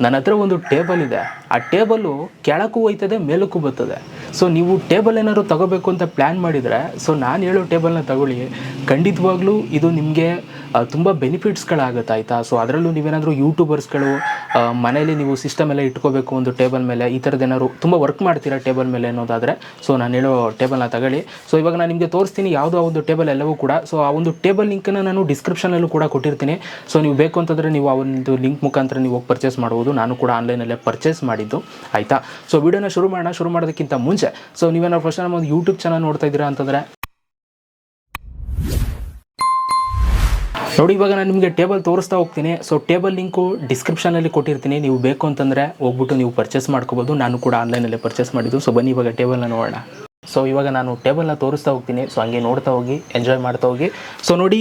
ನನ್ನ ಹತ್ರ ಒಂದು ಟೇಬಲ್ ಇದೆ. ಆ ಟೇಬಲ್ಲು ಕೆಳಕ್ಕೂ ಹೋಯ್ತದೆ, ಮೇಲಕ್ಕೂ ಬರ್ತದೆ. ಸೊ ನೀವು ಟೇಬಲ್ ಏನಾದ್ರು ತಗೋಬೇಕು ಅಂತ ಪ್ಲ್ಯಾನ್ ಮಾಡಿದರೆ ಸೊ ನಾನು ಹೇಳೋ ಟೇಬಲ್ನ ತಗೊಳ್ಳಿ. ಖಂಡಿತವಾಗ್ಲೂ ಇದು ನಿಮಗೆ ತುಂಬ ಬೆನಿಫಿಟ್ಸ್ಗಳಾಗುತ್ತೆ ಆಯಿತಾ? ಸೊ ಅದರಲ್ಲೂ ನೀವೇನಾದರೂ ಯೂಟ್ಯೂಬರ್ಸ್ಗಳು ಮನೇಲಿ ನೀವು ಸಿಸ್ಟಮ್ ಎಲ್ಲ ಇಟ್ಕೋಬೇಕು ಒಂದು ಟೇಬಲ್ ಮೇಲೆ, ಈ ಥರದ್ದು ಏನಾದ್ರು ತುಂಬ ವರ್ಕ್ ಮಾಡ್ತೀರಾ ಟೇಬಲ್ ಮೇಲೆ ಅನ್ನೋದಾದರೆ? ಸೊ ನಾನು ಹೇಳೋ ಟೇಬಲ್ನ ತಗೊಳ್ಳಿ. ಸೊ ಇವಾಗ ನಾನು ನಿಮಗೆ ತೋರಿಸ್ತೀನಿ ಯಾವುದೋ ಒಂದು ಟೇಬಲ್ ಎಲ್ಲವೂ ಕೂಡ. ಸೊ ಆ ಒಂದು ಟೇಬಲ್ ಲಿಂಕನ್ನು ನಾನು ಡಿಸ್ಕ್ರಿಪ್ಷನಲ್ಲೂ ಕೂಡ ಕೊಟ್ಟಿರ್ತೀನಿ. ಸೊ ನೀವು ಬೇಕು ಅಂತಂದರೆ ನೀವು ಆ ಒಂದು ಲಿಂಕ್ ಮುಖಾಂತರ ನೀವು ಹೋಗಿ ಪರ್ಚೇಸ್ ಮಾಡ್ಬೋದು. ನಾನು ಕೂಡ ಆನ್ಲೈನಲ್ಲೇ ಪರ್ಚೇಸ್ ಮಾಡಿದ್ದು. ಆಯಿತಾ? ಸೊ ವಿಡಿಯೋನ ಶುರು ಮಾಡೋಣ. ಶುರು ಮಾಡೋದಕ್ಕಿಂತ ಮುಂಚೆ. ಸೊ ನೀವೇನಾದ್ರು ಫಸ್ಟ್ ನಮ್ಮ ಒಂದು ಯೂಟ್ಯೂಬ್ ಚಾನಲ್ ನೋಡ್ತಾ ಇದ್ದೀರಾ ಅಂತಂದರೆ ನೋಡಿ, ಇವಾಗ ನಾನು ನಿಮಗೆ ಟೇಬಲ್ ತೋರಿಸ್ತಾ ಹೋಗ್ತೀನಿ. ಸೊ ಟೇಬಲ್ ಲಿಂಕು ಡಿಸ್ಕ್ರಿಪ್ಷನಲ್ಲಿ ಕೊಟ್ಟಿರ್ತೀನಿ. ನೀವು ಬೇಕು ಅಂತಂದರೆ ಹೋಗ್ಬಿಟ್ಟು ನೀವು ಪರ್ಚೇಸ್ ಮಾಡ್ಕೋಬೋದು. ನಾನು ಕೂಡ ಆನ್ಲೈನಲ್ಲೇ ಪರ್ಚೇಸ್ ಮಾಡಿದ್ದು. ಸೊ ಬನ್ನಿ, ಇವಾಗ ಟೇಬಲ್ನ ನೋಡೋಣ. ಸೊ ಇವಾಗ ನಾನು ಟೇಬಲ್ನ ತೋರಿಸ್ತಾ ಹೋಗ್ತೀನಿ. ಸೊ ಹಂಗೆ ನೋಡ್ತಾ ಹೋಗಿ ಎಂಜಾಯ್ ಮಾಡ್ತಾ ಹೋಗಿ. ಸೊ ನೋಡಿ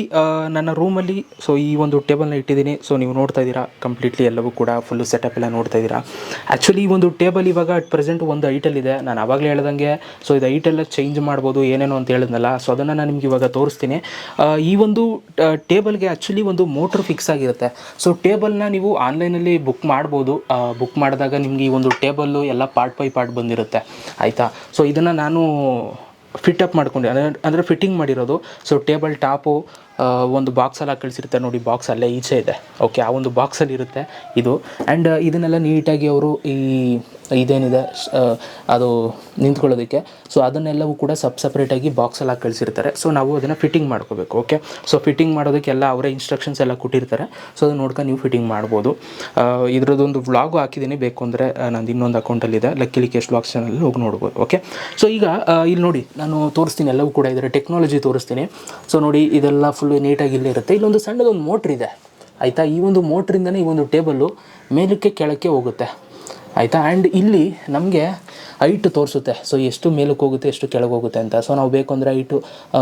ನನ್ನ ರೂಮಲ್ಲಿ ಸೊ ಈ ಒಂದು ಟೇಬಲ್ನ ಇಟ್ಟಿದ್ದೀನಿ. ಸೊ ನೀವು ನೋಡ್ತಾ ಇದ್ದೀರಾ ಕಂಪ್ಲೀಟ್ಲಿ ಎಲ್ಲವೂ ಕೂಡ ಫುಲ್ಲು ಸೆಟಪ್ ಎಲ್ಲ ನೋಡ್ತಾ ಇದ್ದೀರಾ. ಆ್ಯಕ್ಚುಲಿ ಈ ಒಂದು ಟೇಬಲ್ ಇವಾಗ ಅಟ್ ಪ್ರೆಸೆಂಟ್ ಒಂದು ಐಟಲ್ ಇದೆ. ನಾನು ಆವಾಗಲೇ ಹೇಳ್ದಂಗೆ ಸೊ ಇದು ಐಟೆಲ್ಲ ಚೇಂಜ್ ಮಾಡ್ಬೋದು, ಏನೇನೋ ಅಂತ ಹೇಳಿದ್ನಲ್ಲ. ಸೊ ಅದನ್ನು ನಾನು ನಿಮ್ಗೆ ಇವಾಗ ತೋರಿಸ್ತೀನಿ. ಈ ಒಂದು ಟೇಬಲ್ಗೆ ಆ್ಯಕ್ಚುಲಿ ಒಂದು ಮೋಟ್ರ್ ಫಿಕ್ಸ್ ಆಗಿರುತ್ತೆ. ಸೊ ಟೇಬಲ್ನ ನೀವು ಆನ್ಲೈನಲ್ಲಿ ಬುಕ್ ಮಾಡ್ಬೋದು. ಬುಕ್ ಮಾಡಿದಾಗ ನಿಮಗೆ ಈ ಒಂದು ಟೇಬಲ್ಲು ಎಲ್ಲ ಪಾರ್ಟ್ ಬೈ ಪಾರ್ಟ್ ಬಂದಿರುತ್ತೆ. ಆಯಿತಾ? ಸೊ ಇದನ್ನು ನಾನು ಫಿಟ್ ಅಪ್ ಮಾಡ್ಕೊಂಡು. ಅಂದರೆ ಅಂದರೆ ಫಿಟ್ಟಿಂಗ್ ಮಾಡಿರೋದು. ಸೊ ಟೇಬಲ್ ಟಾಪು ಒಂದು ಬಾಕ್ಸಲ್ಲಿ ಕಳಿಸಿರ್ತಾರೆ ನೋಡಿ ಬಾಕ್ಸ್ ಅಲ್ಲೇ ಈಚೆ ಇದೆ. ಓಕೆ ಆ ಒಂದು ಬಾಕ್ಸಲ್ಲಿ ಇರುತ್ತೆ ಇದು. ಆ್ಯಂಡ್ ಇದನ್ನೆಲ್ಲ ನೀಟಾಗಿ ಅವರು ಈ ಇದೇನಿದೆ ಅದು ನಿಂತ್ಕೊಳ್ಳೋದಕ್ಕೆ. ಸೊ ಅದನ್ನೆಲ್ಲವೂ ಕೂಡ ಸಬ್ ಸಪ್ರೇಟಾಗಿ ಬಾಕ್ಸಲ್ಲಿ ಹಾಕಿ ಕಳಿಸಿರ್ತಾರೆ. ಸೊ ನಾವು ಅದನ್ನು ಫಿಟ್ಟಿಂಗ್ ಮಾಡ್ಕೋಬೇಕು ಓಕೆ ಸೊ ಫಿಟ್ಟಿಂಗ್ ಮಾಡೋದಕ್ಕೆಲ್ಲ ಅವರೇ ಇನ್ಸ್ಟ್ರಕ್ಷನ್ಸ್ ಎಲ್ಲ ಕೊಟ್ಟಿರ್ತಾರೆ. ಸೊ ಅದನ್ನ ನೋಡ್ಕೊಂಡು ನೀವು ಫಿಟ್ಟಿಂಗ್ ಮಾಡ್ಬೋದು. ಇದರದೊಂದು ವ್ಲಾಗು ಹಾಕಿದ್ದೀನಿ. ಬೇಕು ಅಂದರೆ ನಂದು ಇನ್ನೊಂದು ಅಕೌಂಟಲ್ಲಿದೆ ಲಕ್ಕಿಲಿ ಕೇಶ್ ವ್ಲಾಗ್ಸ್ ಚಾನಲ್ ಹೋಗಿ ನೋಡ್ಬೋದು ಓಕೆ ಸೊ ಈಗ ಇಲ್ಲಿ ನೋಡಿ, ನಾನು ತೋರಿಸ್ತೀನಿ. ಎಲ್ಲವೂ ಕೂಡ ಇದರ ಟೆಕ್ನಾಲಜಿ ತೋರಿಸ್ತೀನಿ. ಸೊ ನೋಡಿ, ಇದೆಲ್ಲ ಫುಲ್ಲು ನೀಟಾಗಿ ಇಲ್ಲೇ ಇರುತ್ತೆ. ಇಲ್ಲೊಂದು ಸಣ್ಣದೊಂದು ಮೋಟ್ರ್ ಇದೆ. ಆಯಿತಾ? ಈ ಒಂದು ಮೋಟ್ರಿಂದನೇ ಈ ಒಂದು ಟೇಬಲ್ಲು ಮೇಲಕ್ಕೆ ಕೆಳಕ್ಕೆ ಹೋಗುತ್ತೆ. ಆಯಿತಾ? ಆ್ಯಂಡ್ ಇಲ್ಲಿ ನಮಗೆ ಹೈಟ್ ತೋರಿಸುತ್ತೆ. ಸೊ ಎಷ್ಟು ಮೇಲಕ್ಕೆ ಹೋಗುತ್ತೆ, ಎಷ್ಟು ಕೆಳಗೆ ಹೋಗುತ್ತೆ ಅಂತ. ಸೊ ನಾವು ಬೇಕು ಅಂದರೆ ಐಟು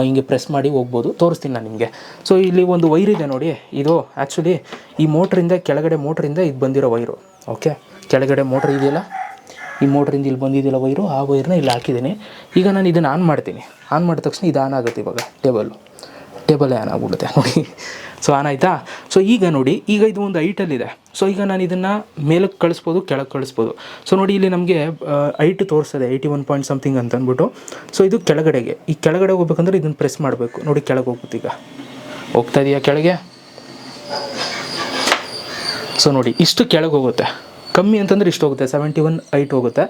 ಹಿಂಗೆ ಪ್ರೆಸ್ ಮಾಡಿ ಹೋಗ್ಬೋದು. ತೋರಿಸ್ತೀನಿ ನಾನು ನಿಮಗೆ. ಸೊ ಇಲ್ಲಿ ಒಂದು ವೈರ್ ಇದೆ ನೋಡಿ. ಇದು ಆ್ಯಕ್ಚುಲಿ ಈ ಮೋಟ್ರಿಂದ, ಕೆಳಗಡೆ ಮೋಟ್ರಿಂದ ಇದು ಬಂದಿರೋ ವೈರು ಓಕೆ ಕೆಳಗಡೆ ಮೋಟ್ರ್ ಇದೆಯಲ್ಲ? ಈ ಮೋಟ್ರಿಂದ ಇಲ್ಲಿ ಬಂದಿದೆಯಲ್ಲ ವೈರು ಆ ವೈರ್ನ ಇಲ್ಲಿ ಹಾಕಿದ್ದೀನಿ. ಈಗ ನಾನು ಇದನ್ನು ಆನ್ ಮಾಡ್ತೀನಿ. ಆನ್ ಮಾಡಿದ ತಕ್ಷಣ ಇದು ಆನ್ ಆಗುತ್ತೆ ಇವಾಗ. ಟೇಬಲ್ಲು ಟೇಬಲೇ ಆನ್ ಆಗಿಬಿಡುತ್ತೆ. ನೋಡಿ ಸೊ ಆನ್ ಆಯಿತಾ? ಸೊ ಈಗ ನೋಡಿ, ಈಗ ಇದು ಒಂದು ಐಟಲ್ಲಿದೆ ಸೊ ಈಗ ನಾನು ಇದನ್ನು ಮೇಲಕ್ಕೆ ಕಳಿಸ್ಬೋದು, ಕೆಳಗೆ ಕಳಿಸ್ಬೋದು. ಸೊ ನೋಡಿ ಇಲ್ಲಿ ನಮಗೆ ಐಟ್ ತೋರಿಸ್ತದೆ ಏಯ್ಟಿ ಒನ್ ಪಾಯಿಂಟ್ ಸಮಥಿಂಗ್ ಅಂತ ಅಂದ್ಬಿಟ್ಟು. ಸೊ ಇದು ಕೆಳಗಡೆಗೆ. ಈ ಕೆಳಗಡೆ ಹೋಗ್ಬೇಕಂದ್ರೆ ಇದನ್ನು ಪ್ರೆಸ್ ಮಾಡಬೇಕು. ನೋಡಿ, ಕೆಳಗೆ ಹೋಗುತ್ತೆ ಈಗ. ಹೋಗ್ತಾ ಇದೆಯಾ ಕೆಳಗೆ? ಸೊ ನೋಡಿ, ಇಷ್ಟು ಕೆಳಗೆ ಹೋಗುತ್ತೆ. ಕಮ್ಮಿ ಅಂತಂದ್ರೆ ಇಷ್ಟು ಹೋಗುತ್ತೆ. ಸೆವೆಂಟಿ ಒನ್ ಐಟ್ ಹೋಗುತ್ತೆ.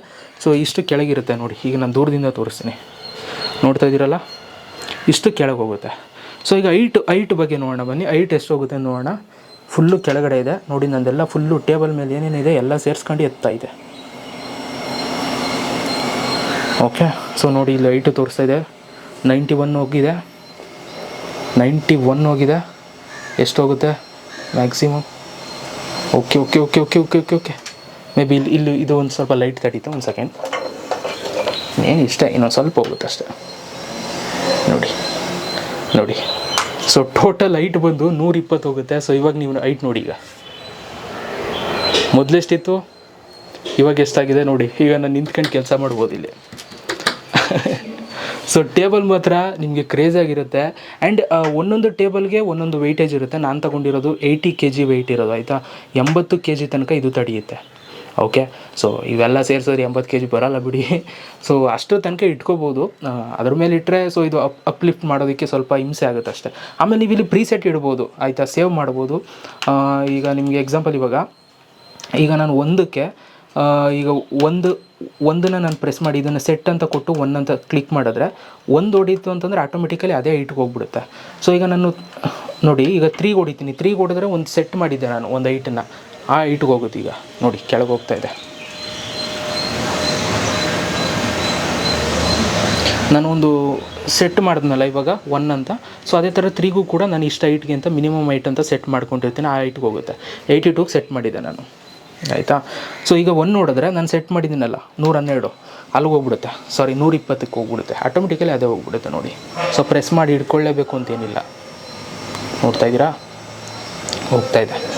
ಸೊ ಇಷ್ಟು ಕೆಳಗಿರುತ್ತೆ ನೋಡಿ. ಈಗ ನಾನು ದೂರದಿಂದ ತೋರಿಸ್ತೀನಿ. ನೋಡ್ತಾ ಇದ್ದೀರಲ್ಲ ಇಷ್ಟು ಕೆಳಗೆ ಹೋಗುತ್ತೆ. ಸೊ ಈಗ ಐಟ್ ಐಟ್ ಬಗ್ಗೆ ನೋಡೋಣ. ಬನ್ನಿ ಐಟ್ ಎಷ್ಟು ಹೋಗುತ್ತೆ ನೋಡೋಣ. ಫುಲ್ಲು ಕೆಳಗಡೆ ಇದೆ. ನೋಡಿ, ನಂದೆಲ್ಲ ಫುಲ್ಲು ಟೇಬಲ್ ಮೇಲೆ ಏನೇನಿದೆ ಎಲ್ಲ ಸೇರಿಸ್ಕೊಂಡು ಎತ್ತಾ ಇದೆ. ಓಕೆ ಸೊ ನೋಡಿ, ಇಲ್ಲಿ ಐಟು ತೋರಿಸ್ತಾ ಇದೆ. ನೈಂಟಿ ಒನ್ ಹೋಗಿದೆ. ನೈಂಟಿ ಒನ್ ಹೋಗಿದೆ. ಎಷ್ಟು ಹೋಗುತ್ತೆ maximum okay okay okay okay okay okay okay maybe ಇಲ್ಲಿ ಇಲ್ಲಿ ಇದು ಒಂದು ಸ್ವಲ್ಪ ಲೈಟ್ ತಡೀತು, ಒಂದು ಸೆಕೆಂಡ್ ಏನು ಇಷ್ಟ? ಇನ್ನೊಂದು ಸ್ವಲ್ಪ ಹೋಗುತ್ತೆ ಅಷ್ಟೇ. ನೋಡಿ. ನೋಡಿ. ಸೊ ಟೋಟಲ್ ಹೈಟ್ ಬಂದು ನೂರ ಇಪ್ಪತ್ತು ಹೋಗುತ್ತೆ. ಸೊ ಇವಾಗ ನೀವು ಹೈಟ್ ನೋಡಿ ಈಗ. ಮೊದಲೆಷ್ಟಿತ್ತು ಇವಾಗ ಎಷ್ಟಾಗಿದೆ ನೋಡಿ. ಈಗ ನಾನು ನಿಂತ್ಕೊಂಡು ಕೆಲಸ ಮಾಡ್ಬೋದು ಇಲ್ಲಿ. ಸೊ ಟೇಬಲ್ ಮಾತ್ರ ನಿಮಗೆ ಆಗಿರುತ್ತೆ. ಆ್ಯಂಡ್ ಒಂದೊಂದು ಟೇಬಲ್ಗೆ ಒಂದೊಂದು ವೆಯ್ಟೇಜ್ ಇರುತ್ತೆ. ನಾನು ತಗೊಂಡಿರೋದು ಏಯ್ಟಿ ಕೆ ಜಿ ವೆಯ್ಟ್ ಇರೋದು, ಆಯಿತಾ? ಎಂಬತ್ತು ಕೆ ಜಿ ತನಕ ಇದು ತಡೆಯುತ್ತೆ. ಓಕೆ ಸೊ ಇವೆಲ್ಲ ಸೇರಿಸಿದ್ರೆ ಎಂಬತ್ತು ಕೆ ಜಿ ಬರಲ್ಲ ಬಿಡಿ. ಸೊ ಅಷ್ಟು ತನಕ ಇಟ್ಕೋಬೋದು. ಅದ್ರ ಮೇಲೆ ಇಟ್ಟರೆ ಸೊ ಇದು ಅಪ್ ಅಪ್ಲಿಫ್ಟ್ ಮಾಡೋದಕ್ಕೆ ಸ್ವಲ್ಪ ಹಿಂಸೆ ಆಗುತ್ತೆ ಅಷ್ಟೇ. ಆಮೇಲೆ ನೀವು ಇಲ್ಲಿ ಪ್ರೀಸೆಟ್ ಇಡ್ಬೋದು. ಆಯಿತಾ? ಸೇವ್ ಮಾಡ್ಬೋದು. ಈಗ ನಿಮಗೆ ಎಕ್ಸಾಂಪಲ್ ಇವಾಗ. ಈಗ ನಾನು ಒಂದಕ್ಕೆ ಈಗ ಒಂದು, ಒಂದನ್ನು ನಾನು ಪ್ರೆಸ್ ಮಾಡಿ, ಇದನ್ನು ಸೆಟ್ ಅಂತ ಕೊಟ್ಟು ಒನ್ ಅಂತ ಕ್ಲಿಕ್ ಮಾಡಿದ್ರೆ ಒಂದು ಹೊಡಿತು ಅಂತಂದರೆ ಆಟೋಮೆಟಿಕಲಿ ಅದೇ ಹೈಟ್ಗೆ ಹೋಗ್ಬಿಡುತ್ತೆ. ಸೊ ಈಗ ನಾನು, ನೋಡಿ, ಈಗ ತ್ರೀಗೆ ಹೊಡಿತೀನಿ ತ್ರೀಗೆ ಹೊಡೆದ್ರೆ ಒಂದು ಸೆಟ್ ಮಾಡಿದ್ದೆ ನಾನು, ಒಂದು ಹೈಟನ್ನು ಆ ಇಟ್ಗೆ ಹೋಗುತ್ತೆ ಈಗ. ನೋಡಿ, ಕೆಳಗೆ ಹೋಗ್ತಾ ಇದೆ. ನಾನು ಒಂದು ಸೆಟ್ ಮಾಡಿದ್ನಲ್ಲ ಇವಾಗ ಒನ್ ಅಂತ. ಸೊ ಅದೇ ಥರ ತ್ರೀಗೂ ಕೂಡ ನಾನು ಇಷ್ಟ ಐಟ್ಗೆ ಅಂತ ಮಿನಿಮಮ್ ಐಟ್ ಅಂತ ಸೆಟ್ ಮಾಡ್ಕೊಂಡಿರ್ತೀನಿ. ಆ ಐಟ್ಗೆ ಹೋಗುತ್ತೆ. ಏಯ್ಟಿ ಟೂಗೆ ಸೆಟ್ ಮಾಡಿದೆ ನಾನು. ಆಯಿತಾ? ಸೊ ಈಗ ಒನ್ ನೋಡಿದ್ರೆ ನಾನು ಸೆಟ್ ಮಾಡಿದ್ದೀನಲ್ಲ ನೂರ ಹನ್ನೆರಡು ಅಲ್ಲಿಗೆ ಹೋಗ್ಬಿಡುತ್ತೆ. ಸಾರಿ ನೂರ ಇಪ್ಪತ್ತಕ್ಕೆ ಹೋಗ್ಬಿಡುತ್ತೆ. ಆಟೋಮೆಟಿಕಲಿ ಅದೇ ಹೋಗ್ಬಿಡುತ್ತೆ ನೋಡಿ. ಸೊ ಪ್ರೆಸ್ ಮಾಡಿ ಹಿಡ್ಕೊಳ್ಳೇಬೇಕು ಅಂತೇನಿಲ್ಲ ನೋಡ್ತಾ ಇದ್ದೀರಾ? ಹೋಗ್ತಾ ಇದೆ.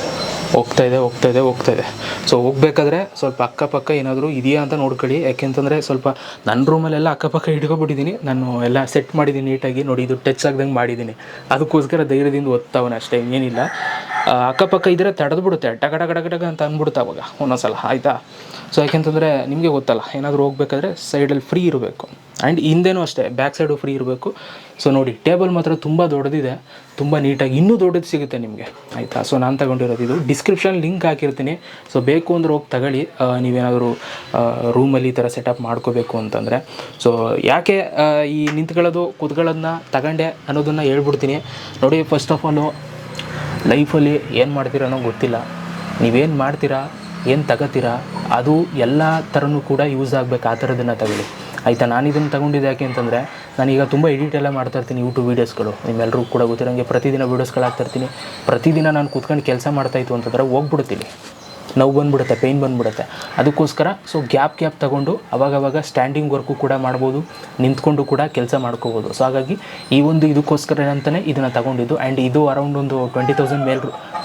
ಹೋಗ್ತಾ ಇದೆ ಹೋಗ್ತಾ ಇದೆ ಹೋಗ್ತಾ ಇದೆ. ಸೊ ಹೋಗ್ಬೇಕಾದ್ರೆ ಸ್ವಲ್ಪ ಅಕ್ಕಪಕ್ಕ ಏನಾದರೂ ಇದೆಯಾ ಅಂತ ನೋಡ್ಕೊಳ್ಳಿ. ಯಾಕೆಂತಂದರೆ ಸ್ವಲ್ಪ ನನ್ನ ರೂಮಲ್ಲೆಲ್ಲ ಅಕ್ಕಪಕ್ಕ ಹಿಡ್ಕೊಬಿಟ್ಟಿದ್ದೀನಿ. ನಾನು ಎಲ್ಲ ಸೆಟ್ ಮಾಡಿದ್ದೀನಿ ನೀಟಾಗಿ ನೋಡಿ, ಇದು ಟಚ್ ಆಗ್ದಂಗೆ ಮಾಡಿದ್ದೀನಿ. ಅದಕ್ಕೋಸ್ಕರ ಧೈರ್ಯದಿಂದ ಓದ್ತಾವನೆ ಅಷ್ಟೇ, ಏನಿಲ್ಲ. ಅಕ್ಕಪಕ್ಕ ಇದ್ದರೆ ತಡೆದ್ಬಿಡುತ್ತೆ. ಟಗ ಟಗ ಟಗ ಅಂತ ಅಂದ್ಬಿಡುತ್ತೆ ಅವಾಗ. ಒಂದೊಂದ್ಸಲ, ಆಯಿತಾ? ಸೊ ಯಾಕೆಂತಂದರೆ ನಿಮಗೆ ಗೊತ್ತಲ್ಲ, ಏನಾದರೂ ಹೋಗ್ಬೇಕಾದ್ರೆ ಸೈಡಲ್ಲಿ ಫ್ರೀ ಇರಬೇಕು. ಆ್ಯಂಡ್ ಹಿಂದೆನೂ ಅಷ್ಟೇ ಬ್ಯಾಕ್ ಸೈಡು ಫ್ರೀ ಇರಬೇಕು. ಸೊ ನೋಡಿ ಟೇಬಲ್ ಮಾತ್ರ ತುಂಬ ದೊಡ್ಡದಿದೆ. ತುಂಬ ನೀಟಾಗಿ ಇನ್ನೂ ದೊಡ್ಡದು ಸಿಗುತ್ತೆ ನಿಮಗೆ. ಆಯಿತಾ? ಸೊ ನಾನು ತಗೊಂಡಿರೋದು ಇದು. ಡಿಸ್ಕ್ರಿಪ್ಷನ್ ಲಿಂಕ್ ಹಾಕಿರ್ತೀನಿ. ಸೊ ಬೇಕು ಅಂದ್ರೆ ಹೋಗಿ ತಗೊಳ್ಳಿ. ನೀವೇನಾದರೂ ರೂಮಲ್ಲಿ ಈ ಥರ ಸೆಟಪ್ ಮಾಡ್ಕೋಬೇಕು ಅಂತಂದರೆ. ಸೊ ಯಾಕೆ ಈ ನಿಂತ್ಕೊಳ್ಳೋದು, ಕೂತ್ಕೊಳ್ಳೋದನ್ನ ತಗೊಂಡೆ ಅನ್ನೋದನ್ನು ಹೇಳ್ಬಿಡ್ತೀನಿ. ನೋಡಿ ಫಸ್ಟ್ ಆಫ್ ಆಲು ಲೈಫಲ್ಲಿ ಏನು ಮಾಡ್ತೀರಾ ಅನ್ನೋ ಗೊತ್ತಿಲ್ಲ. ನೀವೇನು ಮಾಡ್ತೀರಾ, ಏನು ತಗೋತೀರಾ, ಅದು ಎಲ್ಲ ಥರನೂ ಕೂಡ ಯೂಸ್ ಆಗಬೇಕು, ಆ ಥರದನ್ನು ತಗೊಳ್ಳಿ. ಆಯಿತಾ ನಾನು ಇದನ್ನು ತಗೊಂಡಿದ್ದು ಯಾಕೆ ಅಂತಂದರೆ, ನಾನೀಗ ತುಂಬ ಎಡಿಟ್ ಎಲ್ಲ ಮಾಡ್ತಾ ಇರ್ತೀನಿ ಯೂಟ್ಯೂಬ್ ವೀಡಿಯೋಸ್ಗಳು ನಿಮ್ಮೆಲ್ಲರಿಗೂ ಕೂಡ ಗೊತ್ತಿರೋಂಗೆ ಪ್ರತಿದಿನ ವೀಡಿಯೋಸ್ಗಳು ಹಾಕ್ತಿರ್ತೀನಿ ಪ್ರತಿದಿನ ನಾನು ಕೂತ್ಕೊಂಡು ಕೆಲಸ ಮಾಡ್ತಾಯಿತ್ತು ಅಂತಂದರೆ ಹೋಗ್ಬಿಡ್ತೀನಿ. ನೋವು ಬಂದ್ಬಿಡುತ್ತೆ ಪೇಯ್ನ್ ಬಂದ್ಬಿಡುತ್ತೆ. ಅದಕ್ಕೋಸ್ಕರ ಸೊ ಗ್ಯಾಪ್ ಗ್ಯಾಪ್ ತಗೊಂಡು ಅವಾಗವಾಗ ಸ್ಟ್ಯಾಂಡಿಂಗ್ ವರ್ಕು ಕೂಡ ಮಾಡ್ಬೋದು, ನಿಂತ್ಕೊಂಡು ಕೂಡ ಕೆಲಸ ಮಾಡ್ಕೋಬೋದು. ಸೊ ಹಾಗಾಗಿ ಈ ಒಂದು ಇದಕ್ಕೋಸ್ಕರ ಅಂತಲೇ ಇದನ್ನು ತಗೊಂಡಿದ್ದು. ಆ್ಯಂಡ್ ಇದು ಅರೌಂಡ್ ಒಂದು ಟ್ವೆಂಟಿ ತೌಸಂಡ್ ಮೇಲ್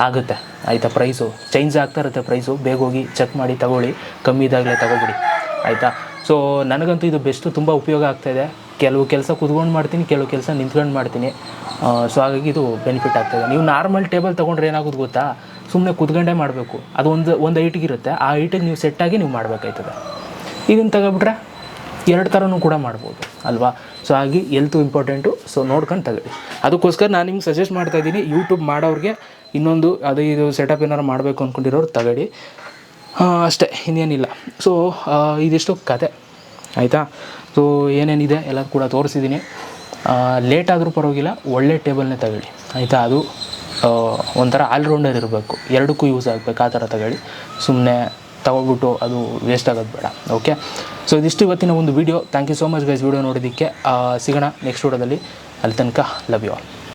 ಆಗುತ್ತೆ. ಆಯಿತಾ ಪ್ರೈಸು ಚೇಂಜ್ ಆಗ್ತಾ ಇರುತ್ತೆ ಪ್ರೈಸು ಬೇಗ ಹೋಗಿ ಚೆಕ್ ಮಾಡಿ ತಗೊಳ್ಳಿ. ಕಮ್ಮಿ ಇದಾಗಲೇ ತಗೊಬಿಡಿ ಆಯಿತಾ? ಸೊ ನನಗಂತೂ ಇದು ಬೆಸ್ಟು ತುಂಬ ಉಪಯೋಗ ಆಗ್ತಾಯಿದೆ ಕೆಲವು ಕೆಲಸ ಕುತ್ಕೊಂಡು ಮಾಡ್ತೀನಿ, ಕೆಲವು ಕೆಲಸ ನಿಂತ್ಕೊಂಡು ಮಾಡ್ತೀನಿ. ಸೊ ಹಾಗಾಗಿ ಇದು ಬೆನಿಫಿಟ್ ಆಗ್ತಾಯಿದೆ ನೀವು ನಾರ್ಮಲ್ ಟೇಬಲ್ ತೊಗೊಂಡ್ರೆ ಏನಾಗೋದು ಗೊತ್ತಾ? ಸುಮ್ಮನೆ ಕುತ್ಕೊಂಡೇ ಮಾಡಬೇಕು. ಅದು ಒಂದು ಒಂದು ಐಟಿಗೆ ಇರುತ್ತೆ. ಆ ಐಟಿಗೆ ನೀವು ಸೆಟ್ಟಾಗಿ ನೀವು ಮಾಡಬೇಕಾಯ್ತದೆ. ಇದನ್ನು ತಗೊಬಿಟ್ರೆ ಎರಡು ಥರನೂ ಕೂಡ ಮಾಡ್ಬೋದು, ಅಲ್ವಾ? ಸೊ ಹಾಗೆ ಎಲ್ತು ಇಂಪಾರ್ಟೆಂಟು ಸೊ ನೋಡ್ಕೊಂಡು ತಗೊಳ್ಳಿ. ಅದಕ್ಕೋಸ್ಕರ ನಾನು ನಿಮ್ಗೆ ಸಜೆಸ್ಟ್ ಮಾಡ್ತಾ ಇದ್ದೀನಿ ಯೂಟ್ಯೂಬ್ ಮಾಡೋರಿಗೆ ಇನ್ನೊಂದು, ಅದು ಇದು ಸೆಟಪ್ ಏನಾರು ಮಾಡಬೇಕು ಅಂದ್ಕೊಂಡಿರೋರು ತಗೊಳ್ಳಿ. ಅಷ್ಟೇ, ಇನ್ನೇನಿಲ್ಲ. ಸೊ ಇದಿಷ್ಟು ಕತೆ. ಆಯಿತಾ? ಸೊ ಏನೇನಿದೆ ಎಲ್ಲ ಕೂಡ ತೋರಿಸಿದ್ದೀನಿ. ಲೇಟ್ ಆದರೂ ಪರವಾಗಿಲ್ಲ, ಒಳ್ಳೆ ಟೇಬಲ್ನೇ ತಗೊಳ್ಳಿ. ಆಯಿತಾ? ಅದು ಒಂಥರ ಆಲ್ರೌಂಡರ್ ಇರಬೇಕು. ಎರಡಕ್ಕೂ ಯೂಸ್ ಆಗಬೇಕು, ಆ ಥರ ತಗೊಳ್ಳಿ. ಸುಮ್ಮನೆ ತಗೊಬಿಟ್ಟು ಅದು ವೇಸ್ಟ್ ಆಗೋದು ಬೇಡ ಓಕೆ ಸೊ ಇದಿಷ್ಟು ಇವತ್ತಿನ ಒಂದು video thank you so much guys video ನೋಡೋದಕ್ಕೆ ಸಿಗೋಣ ನೆಕ್ಸ್ಟ್ ವೀಡಿಯೋದಲ್ಲಿ ಅಲ್ಲಿ ತನಕ ಲವ್ ಯು ಆಲ್